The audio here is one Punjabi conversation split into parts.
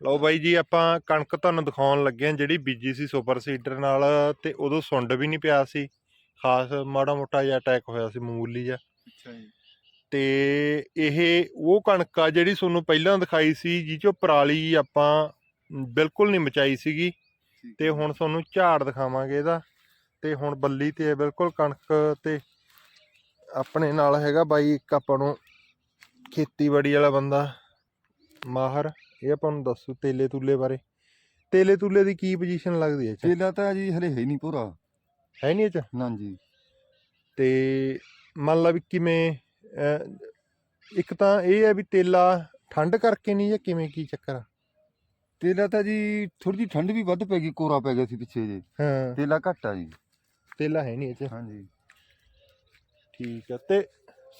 ਲਓ ਬਾਈ ਜੀ ਆਪਾਂ ਕਣਕ ਤੁਹਾਨੂੰ ਦਿਖਾਉਣ ਲੱਗੇ ਹਾਂ ਜਿਹੜੀ ਬੀਜੀ ਸੀ ਸੁਪਰ ਸੀਡਰ ਨਾਲ ਤੇ ਉਦੋਂ ਸੁੰਡ ਵੀ ਨਹੀਂ ਪਿਆ ਸੀ। ਖਾਸ ਮਾੜਾ ਮੋਟਾ ਜਿਹਾ ਅਟੈਕ ਹੋਇਆ ਸੀ ਮਾਮੂਲੀ ਜਿਹਾ। ਅੱਛਾ ਜੀ। ਤੇ ਇਹ ਉਹ ਕਣਕ ਆ ਜਿਹੜੀ ਤੁਹਾਨੂੰ ਪਹਿਲਾਂ ਦਿਖਾਈ ਸੀ ਜਿਹ ਚੋਂ ਪਰਾਲੀ ਆਪਾਂ ਬਿਲਕੁਲ ਨਹੀਂ ਮਚਾਈ ਸੀਗੀ। ਤੇ। ਹੁਣ ਤੁਹਾਨੂੰ ਝਾੜ ਦਿਖਾਵਾਂਗੇ ਇਹਦਾ। ਤੇ ਹੁਣ ਬੱਲੀ ਤੇ ਬਿਲਕੁਲ ਕਣਕ ਤੇ ਆਪਣੇ ਨਾਲ ਹੈਗਾ ਬਾਈ ਇੱਕ ਆਪਾਂ ਨੂੰ ਖੇਤੀਬਾੜੀ ਵਾਲਾ ਬੰਦਾ ਮਾਹਰ। ਇਹ ਆਪਾਂ ਨੂੰ ਦੱਸੂ ਤੇਲੇ ਤੁਲੇ ਬਾਰੇ। ਤੇਲੇ ਤੁਲੇ ਦੀ ਕੀ ਪੋਜੀਸ਼ਨ ਲੱਗਦੀ ਹੈ ਤੇਲਾ ਤਾਂ ਜੀ ਹਲੇ ਹੈ ਨਹੀਂ ਪੂਰਾ। ਹੈ ਨਹੀਂ ਚ ਨਾ ਜੀ। ਤੇ ਮੰਨ ਲਾ ਵੀ ਕਿਵੇਂ ਅਹ, ਇੱਕ ਤਾਂ ਇਹ ਹੈ ਵੀ ਤੇਲਾ ਠੰਡ ਕਰਕੇ ਨਹੀਂ ਜਾਂ ਕਿਵੇਂ ਕੀ ਚੱਕਰ ਆ? ਤੇਲਾ ਤਾਂ ਜੀ ਥੋੜੀ ਜਿਹੀ ਠੰਡ ਵੀ ਵੱਧ ਪੈ ਗਈ ਕੋਰਾ ਪੈ ਗਿਆ ਸੀ ਪਿੱਛੇ ਜੇ। ਹਾਂ। ਤੇਲਾ ਘੱਟ ਆ ਜੀ। ਤੇਲਾ ਹੈ ਨਹੀਂ ਚ ਹਾਂਜੀ ਠੀਕ ਆ ਤੇ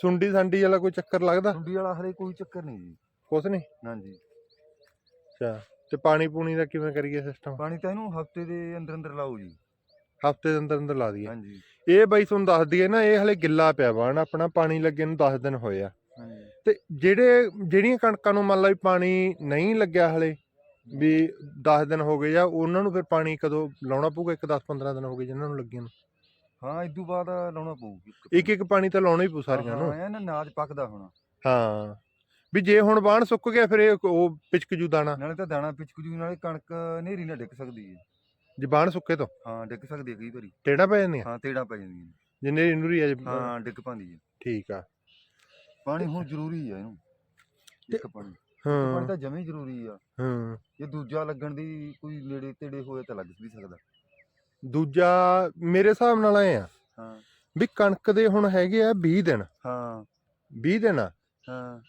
ਸੁੰਡੀ ਸੰਡੀ ਵਾਲਾ ਕੋਈ ਚੱਕਰ ਲੱਗਦਾ? ਸੁੰਡੀ ਵਾਲਾ ਹਲੇ ਕੋਈ ਚੱਕਰ ਨਹੀਂ ਜੀ। ਕੁਛ ਨਹੀਂ? ਨਾ ਜੀ। ਅੱਛਾ। ਤੇ ਪਾਣੀ ਪੂਣੀ ਦਾ ਕਿਵੇਂ ਕਰੀਏ ਸਿਸਟਮ ਪਾਣੀ ਤਾਂ ਇਹਨੂੰ ਹਫ਼ਤੇ ਦੇ ਅੰਦਰ ਅੰਦਰ ਲਾਓ ਜੀ। ਹਫ਼ਤੇ ਦੇ ਅੰਦਰ ਅੰਦਰ ਲਾ ਦਈਏ। ਹਾਂਜੀ। ਇਹ ਬਾਈ ਤੁਹਾਨੂੰ ਦੱਸ ਦਈਏ ਨਾ ਇਹ ਹਲੇ ਗਿੱਲਾ ਪਿਆ ਬਾਣ ਆਪਣਾ ਪਾਣੀ ਲੱਗੇ ਨੂੰ 10 ਦਿਨ ਹੋਏ ਆ। ਹਾਂਜੀ। ਤੇ ਜਿਹੜੇ ਜਿਹੜੀਆਂ ਕਣਕਾਂ ਨੂੰ ਮੰਨ ਲਾ ਵੀ ਪਾਣੀ ਨਹੀਂ ਲੱਗਿਆ ਹਲੇ ਵੀ 10 ਦਿਨ ਹੋ ਗਏ ਜਾਂ ਉਹਨਾਂ ਨੂੰ ਫਿਰ ਪਾਣੀ ਕਦੋਂ ਲਾਉਣਾ ਪਊਗਾ? ਇੱਕ 10 15 ਦਿਨ ਹੋ ਗਏ ਜਿਨ੍ਹਾਂ ਨੂੰ ਲੱਗੀਆਂ ਨੂੰ। ਹਾਂ ਇਦੋਂ ਬਾਅਦ ਲਾਉਣਾ ਪਊਗੀ ਇੱਕ ਇੱਕ ਪਾਣੀ ਤਾਂ ਲਾਉਣਾ ਹੀ ਪਊ ਸਾਰੀਆਂ ਨੂੰ। ਹਾਂ ਨਾਜ ਪੱਕਦਾ ਹੁਣ। ਹਾਂ। ਵੀ ਜੇ ਹੁਣ ਬਾਣ ਸੁੱਕ ਗਿਆ ਫਿਰ ਇਹ ਉਹ ਪਿਚਕ ਜੂ ਦਾਣਾ। ਨਾਲੇ ਤਾਂ ਦਾਣਾ ਪਿਚਕ ਜੂ ਨਾਲੇ ਕਣਕ ਨੇਰੀ ਨਾਲ ਡਿੱਗ ਸਕਦੀ ਹੈ ਜੇ ਬਾਣ ਸੁੱਕੇ ਤੋਂ। ਹਾਂ ਡਿੱਗ ਸਕਦੀ ਹੈ ਕਈ ਵਾਰੀ। ਟੇੜਾ ਪੈ ਜਾਂਦੀਆਂ? ਹਾਂ ਤੇੜਾ ਪੈ ਜਾਂਦੀਆਂ ਨੇ। ਜਿੰਨੇ ਨੂਰੀ ਆ ਹਾਂ ਡਿੱਗ ਪਾਉਂਦੀ ਹੈ ਠੀਕ ਆ। ਪਾਣੀ ਹੁਣ ਜ਼ਰੂਰੀ ਹੈ ਇਹਨੂੰ। ਇੱਕ ਪਾਣੀ। ਇੱਕ ਹਾਂ। ਪਾਣੀ ਤਾਂ ਜਮੇ ਜ਼ਰੂਰੀ ਆ। ਹਾਂ। ਜੇ ਦੂਜਾ ਲੱਗਣ ਦੀ ਕੋਈ ਨੇੜੇ ਤੇੜੇ ਹੋਏ ਤਾਂ ਲੱਗ ਵੀ ਸਕਦਾ। ਦੂਜਾ ਮੇਰੇ ਹਿਸਾਬ ਨਾਲ ਆਏ ਆ ਹਾਂ। ਵੀ ਕਣਕ ਦੇ ਹੁਣ ਹੈਗੇ ਆ 20 ਦਿਨ। ਹਾਂ। 20 ਦਿਨ ਆ। ਹਾਂ।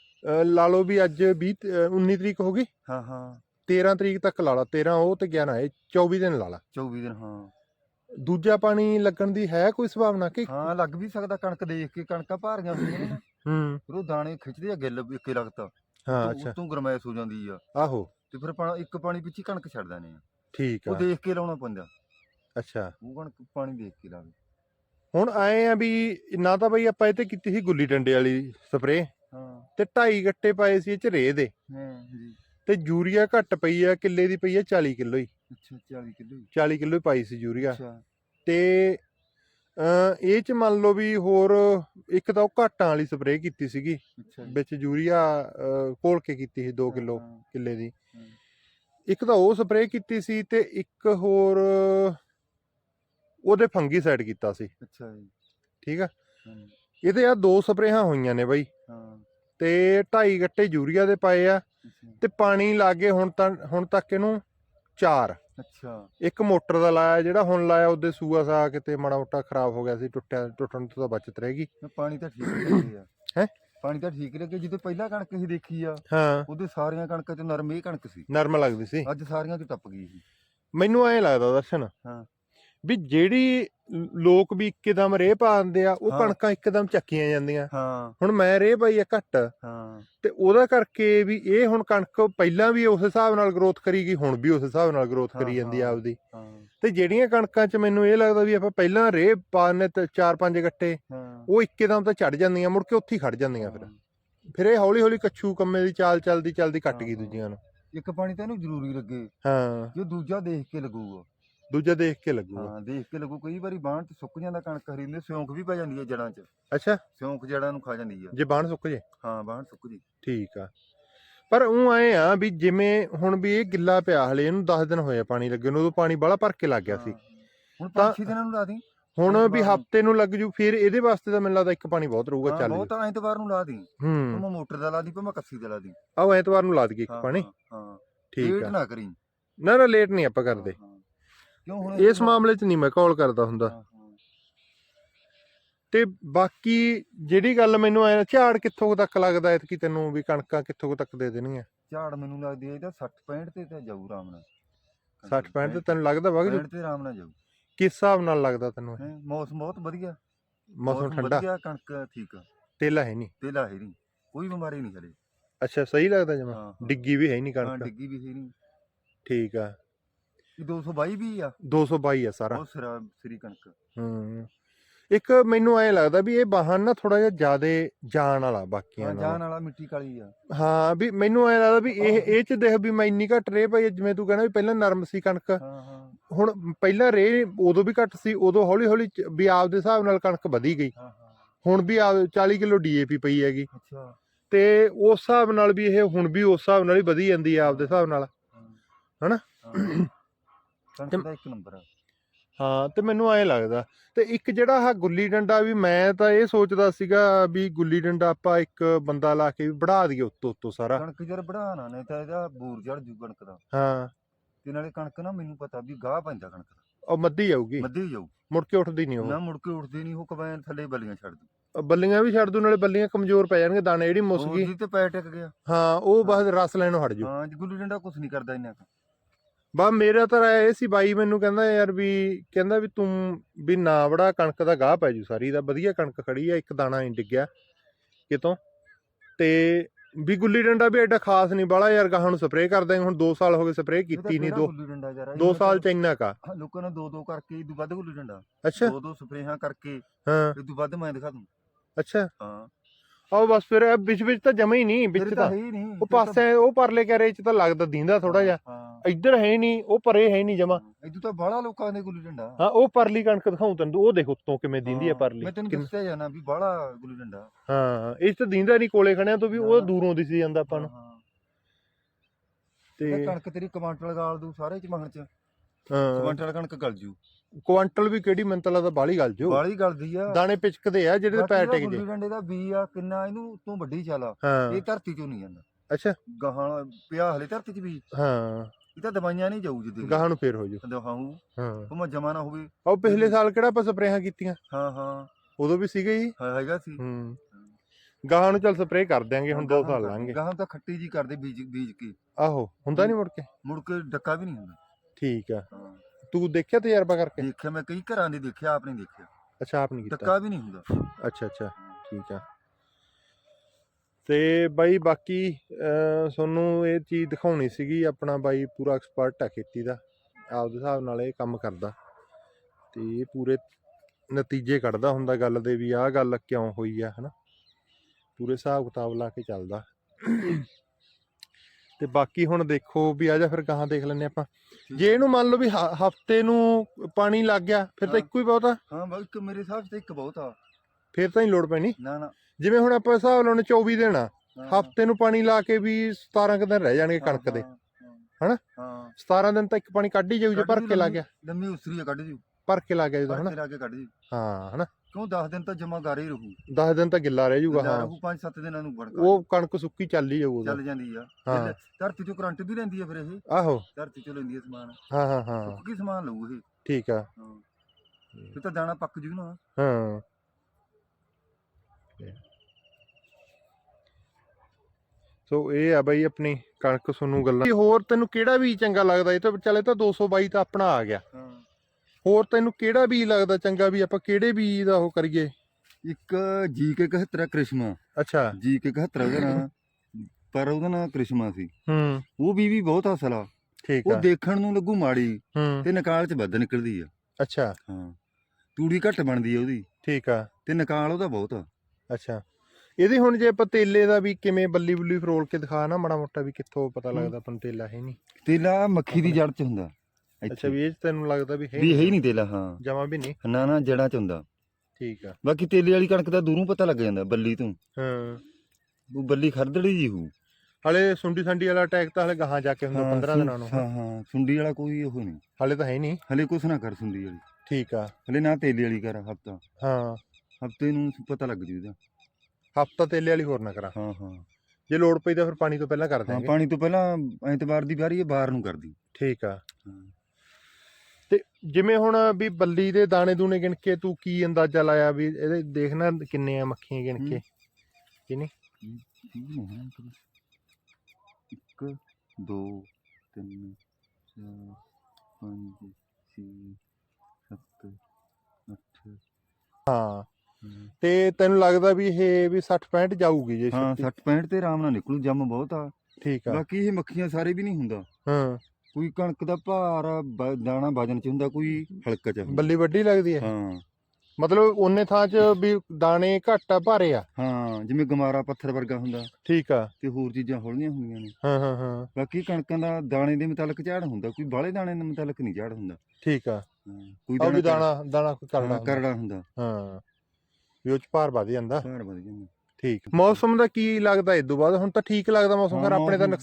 ਲਾ ਲਓ ਵੀ ਅੱਜ 20 ਤ- ਅਹ 19 ਤਰੀਕ ਹੋ ਗਈ। ਹਾਂ ਹਾਂ। 13 ਤਰੀਕ ਤੱਕ ਲਾ ਲਾ 13 ਉਹ ਤੇ 11 ਇਹ 24 ਦਿਨ ਲਾ ਲਾ। 24 ਦਿਨ ਹਾਂ। ਦੂਜਾ ਪਾਣੀ ਲੱਗਣ ਦੀ ਹੈ ਕੋਈ ਸੰਭਾਵਨਾ ਕਿ? ਹਾਂ ਲੱਗ ਵੀ ਸਕਦਾ ਕਣਕ ਦੇਖ ਕੇ ਕਣਕਾਂ ਭਾਰੀਆਂ ਹੁੰਦੀਆਂ ਨੇ ਹੂੰ। ਫਿਰ ਉਹ ਦਾਣੇ ਖਿੱਚਦੇ ਆ ਗਿੱਲ ਇੱਕੇ ਲੱਗਦਾ ਹਾਂ ਅੱਛਾ। ਉਤੋਂ ਗਰਮੈਸ਼ ਹੋ ਜਾਂਦੀ ਆ। ਆਹੋ। ਤੇ ਫਿਰ ਇੱਕ ਪਾਣੀ ਪਿੱਛੇ ਕਣਕ ਛੱਡ ਦਿੰਦੇ ਆ। ਠੀਕ ਉਹ ਆ ਦੇਖ ਕੇ ਲਾਉਣਾ ਪੈਂਦਾ। ਅੱਛਾ। ਉਹ ਕਣਕ ਪਾਣੀ ਦੇਖ ਕੇ ਲਾਵੇ। ਹੁਣ ਆਏ ਆ ਵੀ ਨਾ ਤਾਂ ਬਈ ਆਪਾਂ ਇਹ ਤੇ ਕੀਤੀ ਸੀ ਗੁੱਲੀ ਡੰਡੇ ਵਾਲੀ ਸਪਰੇ ਹਾਂ। ਤੇ ਢਾਈ ਗੱਟੇ ਪਾਏ ਸੀ ਇਹ ਚ ਰੇ ਦੇ। ਹਾਂ ਜੀ। ਤੇ ਯੂਰੀਆ ਘੱਟ ਪਈ ਆ ਕਿੱਲੇ ਦੀ ਪਈ ਆ 40 ਕਿਲੋ ਹੀ। ਅੱਛਾ 40 ਕਿਲੋ 40 ਕਿਲੋ ਹੀ ਪਾਈ ਸੀ ਯੂਰੀਆ। ਅੱਛਾ। ਤੇ ਅ ਇਹ ਚ ਮੰਨ ਲਓ ਵੀ ਹੋਰ ਇੱਕ ਤਾਂ ਉਹ ਘਾਟਾਂ ਵਾਲੀ ਸਪਰੇ ਕੀਤੀ ਸੀਗੀ। ਵਿੱਚ ਯੂਰੀਆ ਘੋਲ ਕੇ ਕੀਤੀ ਸੀ 2 ਕਿਲੋ ਕਿੱਲੇ ਦੀ। ਇੱਕ ਤਾਂ ਉਹ ਸਪਰੇ ਕੀਤੀ ਸੀ ਤੇ ਇੱਕ ਹੋਰ ਉਹਦੇ ਫੰਗੀਸਾਈਡ ਕੀਤਾ ਸੀ। ਅੱਛਾ ਜੀ। ਠੀਕ ਆ? ਇਹਦੇ ਆ ਦੋ ਸਪਰੇਹਾਂ ਹੋਈਆਂ ਨੇ ਬਾਈ। ਹਾਂ। ਤੇ ਢਾਈ ਗੱਟੇ ਯੂਰੀਆ ਦੇ ਪਾਏ ਆ ਤੇ ਪਾਣੀ ਲਾਗੇ ਹੁਣ ਤਾਂ ਹੁਣ ਤੱਕ ਇਹਨੂੰ ਚਾਰ। ਅੱਛਾ। ਇੱਕ ਮੋਟਰ ਦਾ ਲਾਇਆ ਜਿਹੜਾ ਹੁਣ ਲਾਇਆ ਉਹਦੇ ਸੂਆ ਸਾ ਕਿਤੇ ਮਾੜਾ ਮੋਟਾ ਖਰਾਬ ਹੋ ਗਿਆ ਸੀ ਟੁੱਟਿਆ ਟੁੱਟਣ ਤੋਂ ਤਾਂ ਬਚਤ ਰਹੇਗੀ ਪਾਣੀ ਤਾਂ ਠੀਕ ਲੱਗੇ ਆ ਹੈਂ? ਪਾਣੀ ਤਾਂ ਠੀਕ ਲੱਗੇ ਜਦੋਂ ਪਹਿਲਾਂ ਕਣਕ ਹੀ ਦੇਖੀ ਆ ਹਾਂ। ਉਹਦੇ ਸਾਰੀਆਂ ਕਣਕਾਂ ਚ ਨਰਮ ਇਹ ਕਣਕ ਸੀ। ਨਰਮ ਲੱਗਦੀ ਸੀ। ਅੱਜ ਸਾਰੀਆਂ ਚ ਟੱਪ ਗਈ ਸੀ। ਮੈਨੂੰ ਐਂ ਲੱਗਦਾ ਦਰਸ਼ਨ। ਹਾਂ। ਵੀ ਜਿਹੜੀ ਲੋਕ ਵੀ ਇੱਕਦਮ ਰੇਹ ਪਾ ਦਿੰਦੇ ਆ ਉਹ ਹਾਂ। ਕਣਕਾਂ ਇੱਕਦਮ ਚੱਕੀਆਂ ਜਾਂਦੀਆਂ। ਹਾਂ। ਹੁਣ ਮੈਂ ਰੇਹ ਪਾਈ ਆ ਘੱਟ। ਹਾਂ। ਤੇ ਉਹਦਾ ਕਰਕੇ ਵੀ ਇਹ ਹੁਣ ਕਣਕ ਪਹਿਲਾਂ ਵੀ ਉਸ ਹਿਸਾਬ ਨਾਲ ਗਰੋਥ ਕਰੀ ਗਈ ਹੁਣ ਵੀ ਉਸ ਹਿਸਾਬ ਨਾਲ ਗਰੋਥ ਹਾਂ, ਕਰੀ ਜਾਂਦੀ ਆ ਹਾਂ। ਆਪਦੀ। ਹਾਂ। ਤੇ ਜਿਹੜੀਆਂ ਕਣਕਾਂ 'ਚ ਮੈਨੂੰ ਇਹ ਲੱਗਦਾ ਵੀ ਆਪਾਂ ਪਹਿਲਾਂ ਰੇਹ ਪਾਣੇ ਤੇ ਚਾਰ ਪੰਜ ਗੱਟੇ ਹਾਂ। ਉਹ ਇੱਕਦਮ ਤਾਂ ਚੜ ਜਾਂਦੀਆਂ ਮੁੜ ਕੇ ਉੱਥੇ ਹੀ ਖੜ ਜਾਂਦੀਆਂ ਫਿਰ। ਫਿਰ ਇਹ ਹੌਲੀ ਹੌਲੀ ਕੱਛੂ ਕੰਮੇ ਦੀ ਚਾਲ ਚੱਲਦੀ ਚੱਲਦੀ ਕੱਟ ਗਈ ਹਾਂ, ਹਾਂ। ਦੂਜੀਆਂ ਨੂੰ। ਇੱਕ ਪਾਣੀ ਤਾਂ ਇਹਨੂੰ ਜ਼ਰੂਰੀ ਲੱਗੇ। ਹਾਂ। ਜੋ ਦੂਜਾ ਦੇਖ ਕੇ ਲੱਗੂਗਾ। ਦੂਜਾ ਦੇਖ ਕੇ ਲੱਗੂਗਾ। ਹਾਂ ਦੇਖ ਕੇ ਲੱਗੂ। ਕਈ ਵਾਰੀ ਬਾਣ ਚ ਸੁੱਕ ਜਾਂਦਾ ਕਣਕ ਹਰੀਂਦੇ ਸਿਉਂਕ ਵੀ ਪੈ ਜਾਂਦੀ ਹੈ ਜੜਾਂ ਚ। ਅੱਛਾ। ਸਿਉਂਕ ਜੜਾਂ ਨੂੰ ਖਾ ਜਾਂਦੀ ਆ। ਜੇ ਬਾਣ ਸੁੱਕ ਜੇ? ਹਾਂ ਬਾਣ ਸੁੱਕ ਜੀ। ਠੀਕ ਆ। ਪਰ ਉਹ ਆਏ ਆ ਵੀ ਜਿਵੇਂ ਹੁਣ ਵੀ ਇਹ ਗਿੱਲਾ ਪਿਆ ਹਲੇ ਇਹਨੂੰ 10 ਦਿਨ ਹੋਏ ਆ ਪਾਣੀ ਲੱਗੇ ਨੂੰ ਉਦੋਂ ਪਾਣੀ ਬਾਹਲਾ ਭਰ ਕੇ ਲੱਗ ਗਿਆ ਸੀ। ਹੁਣ ਤਾਂ- ਪੰਜ ਛੇ ਦਿਨਾਂ ਨੂੰ ਲਾ ਦੀ ਹੁਣ ਵੀ। ਹਫ਼ਤੇ ਨੂੰ ਲੱਗ ਜੂ ਫਿਰ ਇਹਦੇ ਵਾਸਤੇ ਤਾਂ ਮੈਨੂੰ ਲੱਗਦਾ ਇੱਕ ਪਾਣੀ ਬਹੁਤ ਰਹੂਗਾ ਚੱਲ। ਬਹੁਤ ਐਤਵਾਰ ਨੂੰ ਲਾ ਦੀ ਹੂੰ। ਭਾਵੇਂ ਮੋਟਰ ਦਾ ਲਾ ਦੀ ਭਾਵੇਂ ਕੱਸੀ ਦਾ ਲਾ ਦੀ ਆਓ ਐਤਵਾਰ ਨੂੰ ਲਾ ਦਈਏ ਇੱਕ ਪਾਣੀ। ਹਾਂ, ਠੀਕ ਲੇਟ ਆ। ਨਾ ਕਰੀ। ਨਾ ਨਾ ਲੇਟ ਨਹੀਂ ਆਪਾਂ ਕਰਦੇ। ਕਿਉਂ ਹੁਣ ਇਸ ਮਾਮਲੇ 'ਚ ਨਹੀਂ ਮੈਂ ਕਾਲ ਕਰਦਾ ਹੁੰਦਾ। ਤੇ ਬਾਕੀ ਜਿਹੜੀ ਗੱਲ ਮੈਨੂੰ ਐ ਝਾੜ ਕਿੱਥੋਂ ਤੱਕ ਲੱਗਦਾ ਐ ਕਿ ਤੈਨੂੰ ਵੀ ਕਣਕਾਂ ਕਿੱਥੋਂ ਤੱਕ ਦੇ ਦੇਣੀਆਂ ਝਾੜ ਮੈਨੂੰ ਲੱਗਦੀ ਹੈ ਇਹਦਾ 60 65 ਤੇ ਤਾਂ ਜਾਊ ਆਰਾਮ ਨਾਲ। 60 65 ਤੇ ਤੈਨੂੰ ਲੱਗਦਾ ਵਗ ਜੂ 65 ਤੇ ਆਰਾਮ ਨਾਲ ਜਾਊ। ਕਿਸ ਹਿਸਾਬ ਨਾਲ ਲੱਗਦਾ ਤੈਨੂੰ ਇਹ? ਮੌਸਮ ਬਹੁਤ ਵਧੀਆ। ਮੌਸਮ ਠੰਡਾ? ਵਧੀਆ ਕਣਕ ਠੀਕ ਆ। ਤੇਲਾ ਹੈ ਨਹੀਂ? ਤੇਲਾ ਹੈ ਨਹੀਂ। ਕੋਈ ਬਿਮਾਰੀ ਨਹੀਂ ਹਲੇ। ਅੱਛਾ ਸਹੀ ਲੱਗਦਾ ਜਮਾ। ਡਿੱਗੀ ਵੀ ਹੈ ਨਹੀਂ ਹਾਂ ਕਣਕ। ਡਿੱਗੀ ਵੀ ਹੈ ਨਹੀਂ। ਠੀਕ ਆ। ਇਹ 222 ਵੀ ਆ? 222 ਆ ਸਾਰਾ। ਬਹੁਤ ਸਿਰਾ ਸਰੀ ਕਣਕ। ਹੂੰ। ਇੱਕ ਮੈਨੂੰ ਐ ਲੱਗਦਾ ਵੀ ਇਹ ਵਾਹਨ ਨਾ ਥੋੜਾ ਜਿਹਾ ਜ਼ਿਆਦੇ ਜਾਣ ਵਾਲਾ ਬਾਕੀਆਂ ਹਾਂ, ਨਾਲੋਂ। ਜਾਨ ਵਾਲਾ ਮਿੱਟੀ ਕਾਲੀ ਆ। ਹਾਂ ਵੀ ਮੈਨੂੰ ਐ ਲੱਗਦਾ ਵੀ ਇਹ ਇਹ ਚ ਦੇਖ ਵੀ ਮੈਂ ਇੰਨੀ ਘੱਟ ਰੇ ਪਈ ਜਿਵੇਂ ਤੂੰ ਕਹਿੰਦਾ ਵੀ ਪਹਿਲਾਂ ਨਰਮ ਸੀ ਕਣਕ। ਹਾਂ ਹਾਂ। ਹੁਣ ਪਹਿਲਾਂ ਰੇ ਉਦੋਂ ਵੀ ਘੱਟ ਸੀ ਉਦੋਂ ਹੌਲੀ ਹੌਲੀ ਚ- ਵੀ ਆਪਦੇ ਹਿਸਾਬ ਨਾਲ ਕਣਕ ਵਧੀ ਗਈ। ਹਾਂ ਹਾਂ। ਹੁਣ ਵੀ ਆ 40 ਕਿਲੋ ਡੀਏਪੀ ਪਈ ਹੈਗੀ। ਅੱਛਾ। ਤੇ ਉਸ ਹਿਸਾਬ ਨਾਲ ਵੀ ਇਹ ਹੁਣ ਵੀ ਉਸ ਹਿਸਾਬ ਨਾਲ ਹੀ ਵਧੀ ਜਾਂਦੀ ਆ ਆਪਦੇ ਹਿਸਾਬ ਨਾਲ। ਹਨਾ? ਹਾਂ। ਕਣਕ ਦਾ ਇੱਕ ਨੰਬਰ ਆ। ਹਾਂ ਤੇ ਮੈਨੂੰ ਐ ਲੱਗਦਾ ਤੇ ਇੱਕ ਜਿਹੜਾ ਆਹ ਗੁੱਲੀ ਡੰਡਾ ਵੀ ਮੈਂ ਤਾਂ ਇਹ ਸੋਚਦਾ ਸੀਗਾ ਵੀ ਗੁੱਲੀ ਡੰਡਾ ਆਪਾਂ ਇੱਕ ਬੰਦਾ ਲਾ ਕੇ ਵੀ ਬੜਾ ਦਈਏ ਉੱਤੋਂ ਉੱਤੋਂ ਸਾਰਾ। ਕਣਕ ਜਰ ਬੜਾਣਾ ਨੇ ਤਾਂ ਇਹਦਾ ਬੂਰ ਜੜ ਜੂ ਕਣਕ ਦਾ। ਹਾਂ। ਤੇ ਨਾਲੇ ਕਣਕ ਨਾ ਮੈਨੂੰ ਪਤਾ ਵੀ ਗਾਹ ਪੈਂਦਾ ਕਣਕ ਦਾ। ਉਹ ਮੱਦੀ ਜਾਊਗੀ ਮੱਧੀ ਜਾਊ। ਮੁੜ ਕੇ ਉੱਠਦੀ ਨਹੀਂ ਉਹ। ਨਾ ਮੁੜ ਕੇ ਉੱਠਦੀ ਨਹੀਂ ਉਹ ਕਬੈਨ ਥੱਲੇ ਬਲੀਆਂ ਛੱਡ ਦੂ। ਉਹ ਬੱਲੀਆਂ ਵੀ ਛੱਡ ਦੂ ਨਾਲੇ ਬੱਲੀਆਂ ਕਮਜ਼ੋਰ ਪੈ ਜਾਣਗੇ ਦਾਣੇ ਜਿਹੜੀ ਮੁੱਸ ਉਹ ਗਈ। ਜੀ ਤੇ ਪੈ ਟਿਕ ਗਿਆ। ਹਾਂ ਉਹ ਬਸ ਰਸ ਲੈਣੋਂ ਹਟ ਜੂ। ਹਾਂ ਜੀ ਗੁੱਲੀ ਡੰਡਾ ਕੁਛ ਨਹੀਂ ਕਰਦਾ ਇੰਨਾ ਕੁ। ਬਾ ਮੇਰਾ ਤਾਂ ਇਹ ਸੀ ਬਾਈ ਮੈਨੂੰ ਕਹਿੰਦਾ ਯਾਰ ਵੀ ਕਹਿੰਦਾ ਵੀ ਤੂੰ ਵੀ ਨਾ ਬੜਾ ਕਣਕ ਦਾ ਗਾਹ ਪੈ ਜੂ ਸਾਰੀ ਦਾ ਵਧੀਆ ਕਣਕ ਖੜੀ ਆ ਇੱਕ ਦਾਣਾ ਨਹੀਂ ਡਿੱਗਿਆ ਕਿਤੋਂ। ਤੇ ਵੀ ਗੁੱਲੀ ਡੰਡਾ ਵੀ ਐਡਾ ਖਾਸ ਨਹੀਂ ਬਾਲਾ ਯਾਰ ਗਾਹਾਂ ਨੂੰ ਸਪਰੇਅ ਕਰ ਦਾਂਗੇ ਹੁਣ 2 ਸਾਲ ਹੋ ਗਏ ਸਪਰੇਅ ਕੀਤੀ ਨਹੀਂ ਦੋ 2 ਸਾਲ ਚ ਇੰਨਾ ਕਾ ਲੋਕਾਂ ਨੇ ਦੋ ਦੋ ਕਰਕੇ ਇਦੋਂ ਵੱਧ ਗੁੱਲੀ ਡੰਡਾ। ਅੱਛਾ। ਦੋ ਦੋ ਸਪਰੇਹਾਂ ਕਰਕੇ ਹਾਂ। ਇਦੋਂ ਵੱਧ ਮੈਂ ਦਿਖਾ ਦੂੰ। ਅੱਛਾ। ਹਾਂ। ਆਓ ਬਸ ਫਿਰ ਇਹ ਵਿੱਚ ਵਿੱਚ ਤਾਂ ਜਮਾ ਹੀ ਨਹੀਂ ਵਿੱਚ ਤਾਂ ਹੈ ਹੀ ਨਹੀਂ ਉਹ ਪਾਸੇ ਉਹ ਪਰਲੇ ਕਰੇ ਚ ਤਾਂ ਲੱਗਦਾ ਦੀਂਦਾ ਥੋੜਾ ਜਿਹਾ। ਹਾਂ ਇੱਧਰ ਹੈ ਨਹੀਂ ਉਹ ਪਰੇ ਹੈ ਨਹੀਂ ਜਮਾ। ਇਦੋਂ ਤਾਂ ਬਾਹਲਾ ਲੋਕਾਂ ਦੇ ਗੁੱਲੀ ਡੰਡਾ। ਹਾਂ ਉਹ ਪਰਲੀ ਕਣਕ ਦਿਖਾਉਂ ਤੈਨੂੰ ਉਹ ਦੇਖ ਉੱਤੋਂ ਕਿਵੇਂ ਦੀਂਦੀ ਹਾਂ, ਪਰਲੀ। ਮੈਂ ਤੈਨੂੰ ਦੱਸਿਆ ਜਾਣਾ ਵੀ ਬਾਹਲਾ ਗੁੱਲੀ ਡੰਡਾ। ਹਾਂ ਇਹ ਤਾਂ ਦੀਂਦਾ ਨਹੀਂ ਕੋਲੇ ਖੜਿਆ ਤੋਂ ਵੀ ਉਹ। ਦੂਰੋਂ ਦਿਸੀ ਜਾਂਦਾ ਆਪਾਂ ਨੂੰ। ਤੇ ਕਣਕ ਤੇਰੀ ਕਮਾਂਟਲ ਗਾਲ ਦੂ ਸਾਰੇ ਚ ਮਹਣ ਚ। ਹਾਂ। ਕਣਕ ਗਲ ਜੂ। ਕੁਆਂਟਲ ਵੀ ਕਿਹੜੀ ਮੰਤਲਾ ਦਾ ਬਾਲੀ ਗੱਲ ਜੋ। ਬਾਹਲੀ ਗਲਦੀ ਆ। ਦਾਣੇ ਪਿਚਕਦੇ ਆ ਜਿਹੜੇ ਪੈਰ ਟਿਕ ਜੇ ਗੁੱਲੀ ਡੰਡੇ ਦਾ ਬੀ ਆ ਕਿੰਨਾ ਇਹਨੂੰ ਉਤੋਂ ਵੱਡੀ ਚਾਲਾ ਹਾਂ। ਇਹ ਧਰਤੀ ਚੋਂ ਨਹੀਂ ਜਾਂਦਾ ਅੱਛਾ। ਗਾਹਾਂ ਪਿਆ ਹਲੇ ਧਰਤੀ ਚ ਵੀ ਹਾਂ। ਇਹ ਤਾਂ ਦਵਾਈਆਂ ਨਹੀਂ ਜਾਊ ਜਿੱਦੇ। ਗਾਹਾਂ ਨੂੰ ਫੇਰ ਹੋ ਜੂ। ਦਵਾਹੂ ਹਾਂ। ਉਹ ਮੈਂ ਜਮਾ ਨਾ ਹੋਵੇ। ਉਹ ਪਿਛਲੇ ਸਾਲ ਕਿਹੜਾ ਆਪਾਂ ਸਪਰੇਹਾਂ ਕੀਤੀਆਂ? ਹਾਂ ਹਾਂ। ਉਦੋਂ ਵੀ ਸੀਗੇ ਹੀ ਹੈ- ਹੈਗਾ ਸੀ। ਹੂੰ। ਗਾਹਾਂ ਨੂੰ ਚੱਲ ਸਪਰੇਅ ਕਰ ਦਿਆਂਗੇ ਹੁਣ 2 ਗਾਹਾਂ ਸਾਲ ਲਾਂਗੇ ਗਾਹਾਂ ਤਾਂ ਖੱਟੀ ਜੀ ਕਰਦੇ ਬੀਜ ਬੀਜ ਕੇ। ਆਹੋ ਹੁੰਦਾ ਨਹੀਂ ਮੁੜ ਕੇ? ਮੁੜ ਕੇ ਡੱਕਾ ਵੀ ਨਹੀਂ ਹੁੰਦਾ। ਠੀਕ ਆ। ਹਾਂ। ਤੂੰ ਦੇਖਿਆ ਤਜਰਬਾ ਕਰਕੇ? ਦੇਖਿਆ ਮੈਂ ਕਈ ਘਰਾਂ ਦੇ ਦੇਖਿਆ ਆਪ ਨਹੀਂ ਦੇਖਿਆ। ਅੱਛਾ ਆਪ ਨਹੀਂ ਕੀਤਾ। ਡੱਕਾ ਵੀ ਨਹੀਂ ਹੁੰਦਾ। ਅੱਛਾ ਅੱਛਾ ਠੀਕ ਆ। ਤੇ ਬਾਈ ਬਾਕੀ ਅਹ, ਤੁਹਾਨੂੰ ਇਹ ਚੀਜ਼ ਦਿਖਾਉਣੀ ਸੀਗੀ ਆਪਣਾ ਬਾਈ ਪੂਰਾ ਐਕਸਪਰਟ ਆ ਖੇਤੀ ਦਾ। ਆਪਦੇ ਹਿਸਾਬ ਨਾਲ ਇਹ ਕੰਮ ਕਰਦਾ। ਤੇ ਇਹ ਪੂਰੇ ਨਤੀਜੇ ਕੱਢਦਾ ਹੁੰਦਾ ਗੱਲ ਦੇ ਵੀ ਆਹ ਗੱਲ ਕਿਉਂ ਹੋਈ ਆ ਹਨਾ? ਪੂਰੇ ਹਿਸਾਬ ਕਿਤਾਬ ਲਾ ਕੇ ਚੱਲਦਾ। ਤੇ ਬਾਕੀ ਹੁਣ ਦੇਖੋ ਵੀ ਆ ਜਾ ਫਿਰ ਕਹਾਂ ਦੇਖ ਲੈਂਦੇ ਆਪਾਂ। ਜੇ ਇਹਨੂੰ ਮੰਨ ਲਓ ਵੀ ਹਫ਼ਤੇ ਨੂੰ ਪਾਣੀ ਲੱਗ ਗਿਆ ਫਿਰ ਤਾਂ। ਇੱਕੋ ਹੀ ਬਹੁਤ ਆ। ਹਾਂ ਬਈ ਇੱਕ ਮੇਰੇ ਹਿਸਾਬ ਤੇ ਇੱਕ ਬਹੁਤ ਆ। ਫਿਰ ਤਾਂ ਹੀ ਲੋੜ ਪੈਣੀ। ਨਾ ਨਾ। ਜਿਵੇਂ ਹੁਣ ਆਪਾਂ ਹਿਸਾਬ ਲਾਉਣੇ 24 ਦਿਨ ਆ ਹਫ਼ਤੇ ਨੂੰ ਪਾਣੀ ਲਾ ਕੇ ਵੀ 17 ਕੁ ਦਿਨ ਰਹਿ ਜਾਣਗੇ ਕਣਕ ਦੇ। ਹਨਾ? ਹਾਂ। 17 ਦਿਨ ਤਾਂ ਇੱਕ ਪਾਣੀ ਕੱਢ ਹੀ ਜਾਊ ਜੇ ਭਰ ਕੇ ਲੱਗ ਲੰਮੀ- ਗਿਆ। ਲੰਮੀ ਉਸਰੀ ਕੱਢ ਜੂ। ਭਰ ਕੇ ਲੱਗ ਗਿਆ ਜਦੋਂ ਭਰ ਹਨਾ? ਕੇ ਲਾ ਕੇ ਕੱਢ ਜੂ। ਹਾਂ ਹਨਾ? ਕਿਉਂ 10 ਦਿਨ ਤਾਂ ਜਮਾ ਹੀ ਰਹੂ? 10 ਦਿਨ ਤਾਂ ਗਿੱਲਾ ਰਹਿ ਜਾਊਗਾ ਹਾਂ। ਰਹੂ 5-7 ਦਿਨਾਂ ਨੂੰ ਬੜਕਾ ਉਹ ਕਣਕ ਸੁੱਕੀ ਚੱਲ ਹੀ ਜਾਊ ਉਦੋਂ ਚੱਲ ਜਾਂਦੀ ਆ। ਹਾਂ। ਧਰਤੀ ਚੋਂ ਕਰੰਟ ਵੀ ਲੈਂਦੀ ਆ ਫਿਰ ਇਹ? ਆਹੋ। ਧਰਤੀ ਚੋਂ ਲੈਂਦੀ ਆ ਸਮਾਨ। ਹਾਂ ਹਾਂ ਹਾਂ। ਸੁੱਕ ਸਮਾਨ ਲਊ ਇਹ। ਠੀਕ ਆ। ਹਾਂ। ਫਿਰ ਤਾਂ ਦਾਣਾ ਪੱਕ ਜੂ ਨਾ। ਹਾਂ। ਸੋ ਇਹ ਆ ਬਈ ਆਪਣੀ ਕਣਕ ਤੁਹਾਨੂੰ ਗੱਲਾਂ। ਕੀ ਹੋਰ ਤੈਨੂੰ ਕਿਹੜਾ ਵੀ ਚੰਗਾ ਲੱਗਦਾ? ਇਹ ਤਾਂ ਚੱਲ ਇਹ ਤਾਂ 222 ਤਾਂ ਆਪਣਾ ਆ ਗਿਆ। ਹਾਂ। ਹੋਰ ਤੈਨੂੰ ਕਿਹੜਾ ਵੀ ਲੱਗਦਾ ਚੰਗਾ ਵੀ ਆਪਾਂ ਕਿਹੜੇ ਬੀਜ ਦਾ ਉਹ ਕਰੀਏ? ਇੱਕ ਜੀ ਕੇ 71 ਕ੍ਰਿਸ਼ਮਾ। ਅੱਛਾ। ਜੀ ਕੇ 71 ਉਹਦਾ ਨਾਂ। ਪਰ ਉਹਦਾ ਨਾਂ ਕ੍ਰਿਸ਼ਮਾ ਸੀ। ਹੂੰ। ਉਹ ਵੀ ਵੀ ਬਹੁਤ ਅਸਲ ਆ। ਠੀਕ ਉਹ ਆ। ਦੇਖਣ ਨੂੰ ਲੱਗੂ ਮਾੜੀ ਹੂੰ। ਤੇ ਨਿਕਾਲ ਚ ਵੱਧ ਨਿਕਲਦੀ ਆ। ਅੱਛਾ। ਹਾਂ। ਤੂੜੀ ਘੱਟ ਬਣਦੀ ਆ ਉਹਦੀ। ਠੀਕ ਆ। ਤੇ ਨਿਕਾਲ ਉਹਦਾ ਬਹੁਤ ਆ। ਅੱਛਾ। ਇਹਦੀ ਹੁਣ ਜੇ ਆਪਾਂ ਤੇਲੇ ਦਾ ਵੀ ਕਿਵੇਂ ਬੱਲੀ ਬੁੱਲੀ ਫਰੋਲ ਕੇ ਦਿਖਾ ਨਾ ਮਾੜਾ ਮੋਟਾ ਵੀ ਕਿੱਥੋਂ ਪਤਾ। ਲੱਗਦਾ ਆਪਾਂ ਨੂੰ ਤੇਲਾ ਹੈ ਨਹੀਂ। ਤੇਲਾ ਮੱਖੀ ਦੀ ਜੜ ਚ ਹੁੰਦਾ। ਅੱਛਾ ਵੀ ਇਹ 'ਚ ਤੈਨੂੰ ਲੱਗਦਾ ਵੀ ਹੈ ਵੀ ਹੈ ਹੀ ਨਹੀਂ ਤੇਲਾ ਹਾਂ। ਜਮਾ ਵੀ ਨਹੀਂ? ਨਾ ਨਾ ਜੜਾਂ ਚ ਹੁੰਦਾ। ਠੀਕ ਆ। ਬਾਕੀ ਤੇਲੇ ਵਾਲੀ ਕਣਕ ਦਾ ਦੂਰੋਂ ਪਤਾ ਲੱਗ ਜਾਂਦਾ ਬੱਲੀ ਤੋਂ। ਹਾਂ। ਉਹ ਬੱਲੀ ਖਰਦੜੀ ਜੀ ਹੂ ਹਲੇ ਸੁੰਡੀ ਸੰਡੀ ਵਾਲਾ ਅਟੈਕ ਤਾਂ ਹਲੇ ਗਾਹਾਂ ਜਾ ਕੇ ਹੁੰਦਾ 15 ਦਿਨਾਂ ਨੂੰ। ਹਾਂ ਹਾਂ ਸੁੰਡੀ ਵਾਲਾ ਕੋਈ ਉਹ ਨਹੀਂ। ਹਲੇ ਤਾਂ ਹੈ ਨਹੀਂ। ਹਲੇ ਕੁਛ ਨਾ ਕਰ ਸੁੰਡੀ ਵਾਲੀ। ਠੀਕ ਆ। ਹਲੇ ਨਾ ਤੇਲੇ ਵਾਲੀ ਕਰ ਹਫਤਾ। ਹਾਂ। ਹਫ਼ਤੇ ਨੂੰ ਪਤਾ ਲੱਗ ਜੂ ਹਫਤਾ ਤੇਲੇ ਵਾਲੀ ਹੋਰ ਨਾ ਕਰਾਂ। ਹਾਂ ਹਾਂ। ਜੇ ਲੋੜ ਪਈ ਤਾਂ ਫਿਰ ਪਾਣੀ ਤੋਂ ਪਹਿਲਾਂ ਕਰ ਹਾਂ ਦਿਆਂਗੇ। ਪਾਣੀ ਤੋਂ ਪਹਿਲਾਂ ਐਤਵਾਰ ਦੀ ਵਾਰੀ ਇਹ ਬਾਹਰ ਨੂੰ ਕਰਦੀ ਠੀਕ ਆ। ਹਾਂ। ਤੇ ਜਿਵੇਂ ਹੁਣ ਵੀ ਬੱਲੀ ਦੇ ਦਾਣੇ ਦੂਣੇ ਗਿਣ ਕੇ ਤੂੰ ਕੀ ਅੰਦਾਜ਼ਾ ਲਾਇਆ ਵੀ ਇਹਦੇ ਦੇਖਣਾ ਕਿੰਨੇ ਆ ਮੱਖੀਆਂ ਗਿਣ ਕੇ? ਕਦੇ। ਇੱਕ ਦੋ ਤਿੰਨ ਚਾਰ ਪੰਜ ਛੇ ਸੱਤ ਅੱਠ। ਹਾਂ। ਹਾਂ। ਤੇ ਤੈਨੂੰ ਲੱਗਦਾ ਵੀ ਇਹ ਵੀ 60 65 ਜਾਊਗੀ ਜੇ ਹਾਂ ਛੁੱਟੀ? 60 65 ਤੇ ਆਰਾਮ ਨਾਲ ਨਿਕਲੂ ਜੰਮ ਬਹੁਤ ਆ। ਠੀਕ ਆ। ਬਾਕੀ ਇਹ ਮੱਖੀਆਂ ਸਾਰੇ ਵੀ ਨਹੀਂ ਹੁੰਦਾ। ਹਾਂ। ਕੋਈ ਕਣਕ ਦਾ ਭਾਰ ਬ- ਦਾਣਾ ਵਜਨ ਚ ਹੁੰਦਾ ਕੋਈ ਹਲਕਾ ਚ ਹੁੰਦਾ। ਬੱਲੀ ਵੱਡੀ ਲੱਗਦੀ ਹੈ। ਹਾਂ। ਮਤਲਬ ਉਹਨੇ ਥਾਂ 'ਚ ਵੀ ਦਾਣੇ ਘੱਟ ਆ ਭਾਰੇ ਆ। ਹਾਂ ਜਿਵੇਂ ਗਮਾਰਾ ਪੱਥਰ ਵਰਗਾ ਹੁੰਦਾ। ਠੀਕ ਆ। ਤੇ ਹੋਰ ਚੀਜ਼ਾਂ ਹੌਲੀਆਂ ਹੁੰਦੀਆਂ ਨੇ। ਹਾਂ ਹਾਂ ਹਾਂ। ਬਾਕੀ ਕਣਕਾਂ ਦਾ ਦਾਣੇ ਦੇ ਮੁਤਾਲਕ ਝਾੜ ਹੁੰਦਾ ਕੋਈ ਬਾਲੇ ਦਾਣੇ ਦੇ ਮੁਤਾਲਕ ਨਹੀਂ ਝਾੜ ਹੁੰਦਾ। ਠੀਕ ਆ। ਹਾਂ, ਕੋਈ ਉਹ ਵੀ ਦਾਣਾ ਦਾਣਾ ਕੋਈ ਹੁੰਦਾ। ਕਰੜਾ ਹੁੰਦਾ। ਹਾਂ। ਵੀ ਉਹ ਚ ਭਾਰ ਵੱਧ ਜਾਂਦਾ। ਭਾਰ ਵਧ ਜਾਂਦਾ। ਠੀਕ। ਮੌਸਮ ਦਾ ਕੀ ਲੱਗਦਾ ਇਸ ਤੋਂ ਬਾਅਦ? ਹੁਣ ਤਾਂ ਠੀਕ ਲੱਗਦਾ ਮੌਸਮ ਫਿਰ ਆਪਣੇ ਤਾਂ ਮੌਸਮ-